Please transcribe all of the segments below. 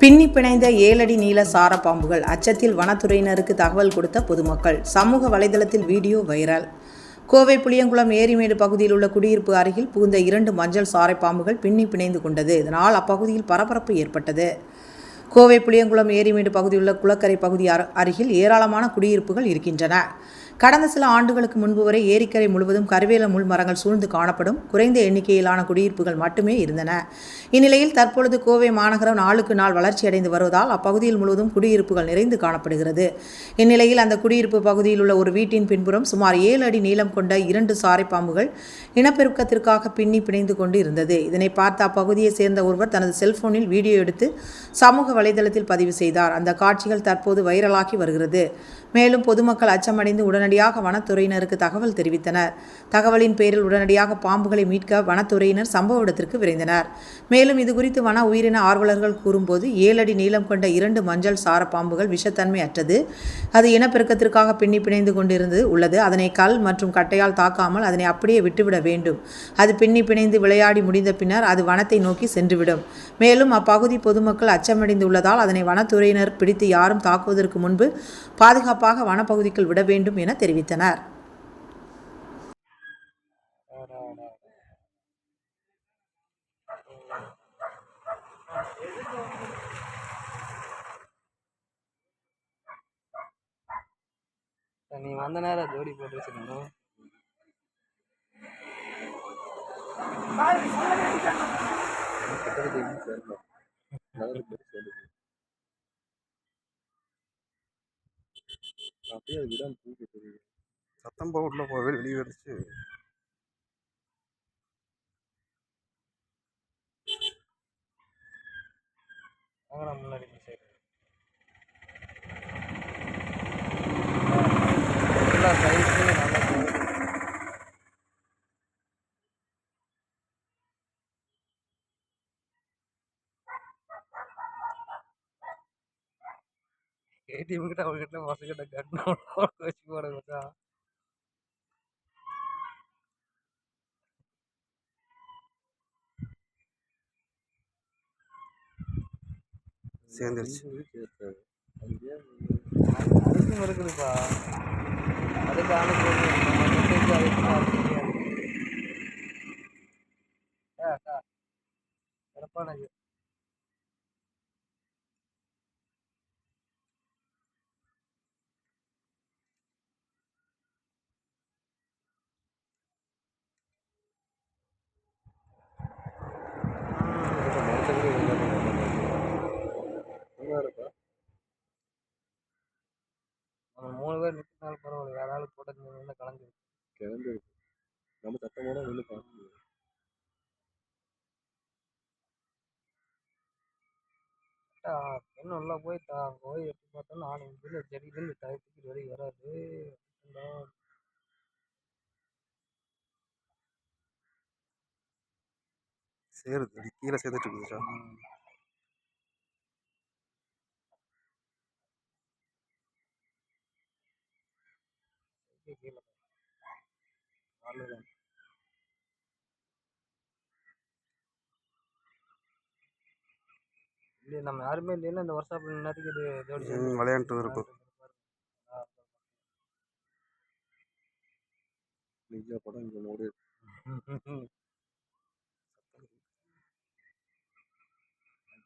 பின்னி பிணைந்த ஏழடி நீள சார பாம்புகள் அச்சத்தில் வனத்துறையினருக்கு தகவல் கொடுத்த பொதுமக்கள். சமூக வலைதளத்தில் வீடியோ வைரல். கோவை புளியங்குளம் ஏரிமேடு பகுதியில் உள்ள குடியிருப்பு அருகில் புகுந்த இரண்டு மஞ்சள் சாரை பாம்புகள் பின்னி பிணைந்து கொண்டது. இதனால் அப்பகுதியில் பரபரப்பு ஏற்பட்டது. கோவை புளியங்குளம் ஏரிமேடு பகுதியில் உள்ள குளக்கரை பகுதி அரு- அருகில் ஏராளமான குடியிருப்புகள் இருக்கின்றன. கடந்த சில ஆண்டுகளுக்கு முன்பு வரை ஏரிக்கரை முழுவதும் கருவேல முள் மரங்கள் சூழ்ந்து காணப்படும். குறைந்த எண்ணிக்கையிலான குடியிருப்புகள் மட்டுமே இருந்தன. இந்நிலையில் தற்பொழுது கோவை மாநகரம் நாளுக்கு நாள் வளர்ச்சியடைந்து வருவதால் அப்பகுதியில் முழுவதும் குடியிருப்புகள் நிறைந்து காணப்படுகிறது. இந்நிலையில் அந்த குடியிருப்பு பகுதியில் உள்ள ஒரு வீட்டின் பின்புறம் சுமார் ஏழு அடி நீளம் கொண்ட இரண்டு சாரை பாம்புகள் இனப்பெருக்கத்திற்காக பின்னி பிணைந்து கொண்டு இருந்தது. இதனை பார்த்த அப்பகுதியை சேர்ந்த ஒருவர் தனது செல்போனில் வீடியோ எடுத்து சமூக வலைதளத்தில் பதிவு செய்தார். அந்த காட்சிகள் தற்போது வைரலாகி வருகிறது. மேலும் பொதுமக்கள் அச்சமடைந்து உடனடி உடனடியாக வனத்துறையினருக்கு தகவல் தெரிவித்தனர். தகவலின் பேரில் உடனடியாக பாம்புகளை மீட்க வனத்துறையினர் சம்பவ இடத்திற்கு விரைந்தனர். மேலும் இதுகுறித்து வன உயிரின ஆர்வலர்கள் கூறும்போது ஏழடி நீளம் கொண்ட இரண்டு மஞ்சள் சார பாம்புகள் விஷத்தன்மை அற்றது. அது இனப்பெருக்கத்திற்காக பின்னி பிணைந்து கொண்டிருந்து உள்ளது. அதனை கல் மற்றும் கட்டையால் தாக்காமல் அதனை அப்படியே விட்டுவிட வேண்டும். அது பின்னி பிணைந்து விளையாடி முடிந்த பின்னர் அது வனத்தை நோக்கி சென்றுவிடும். மேலும் அப்பகுதி பொதுமக்கள் அச்சமடைந்துள்ளதால் அதனை வனத்துறையினர் பிடித்து யாரும் தாக்குவதற்கு முன்பு பாதுகாப்பாக வனப்பகுதிக்குள் விட வேண்டும் என தெரிவித்தனர். நீ வந்த நேரம் ஜோடி போட்டு வச்சிருந்தோம் அப்படியே அது விடாம தூக்கி தெரியுது சத்தம் போக உள்ள போகவே வெளியே வந்துச்சு முன்னாடி சைடு நல்லா சைஸு நல்லா போகுது. ஏடிஎம் கிட்ட அவங்ககிட்ட பசங்கிட்ட கட்டணும் வச்சு போட மச்சான் சேர்ந்துருச்சு. அதுக்கும் இருக்குதுப்பா அதுக்கு ஆளுக்கு ஒரு சிறப்பான இது நம்ம மூணு பேர் நிற்கிறனால பரவாயில்ல. வேற ஆள் போட்டது கலந்து கிளம்பி நம்ம சத்தமோட வெளில பார்க்க பெண் உள்ள போய் தா போய் எட்டி பார்த்தோம் நாலு இதில் செடியில் தூக்கிட்டு வெளியே வராது. சேருது கீழே சேர்ந்துட்டு இருக்குதுச்சா கீழே கீழே அவ்வளோதான் இல்லையே நம்ம யாருமே இல்லைன்னா இந்த வருஷம் நேரத்துக்கு இது ஜோடி விளையாண்டுட்டு இருக்கும் நிஜா படம் இங்கே மூடு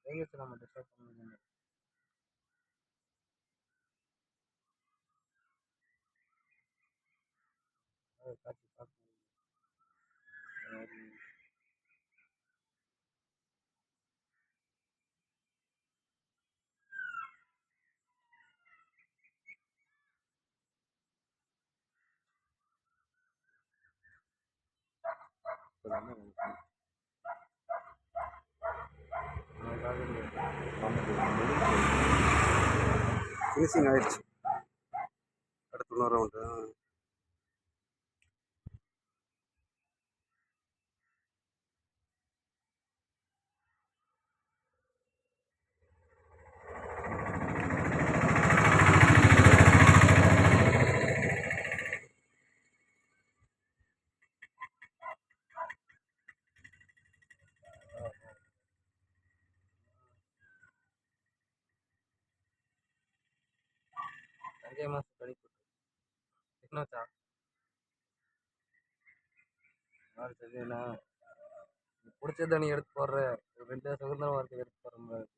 தேங்கத்தை நம்ம டிஸ்டர்ப் பண்ணணும் காட்சி பார்க்க ஃபினிஷிங் ஆயிடுச்சு. அடுத்த இன்னொரு ரவுண்டு అదే మాస్ గడిపుడు ఎట్నొచ్చా சரி நான் பிடிச்ச தண்ணி எடுத்து போடுறேன் ரெண்டு சுதந்திரம் வார்த்தை எடுத்து போடுற மாதிரி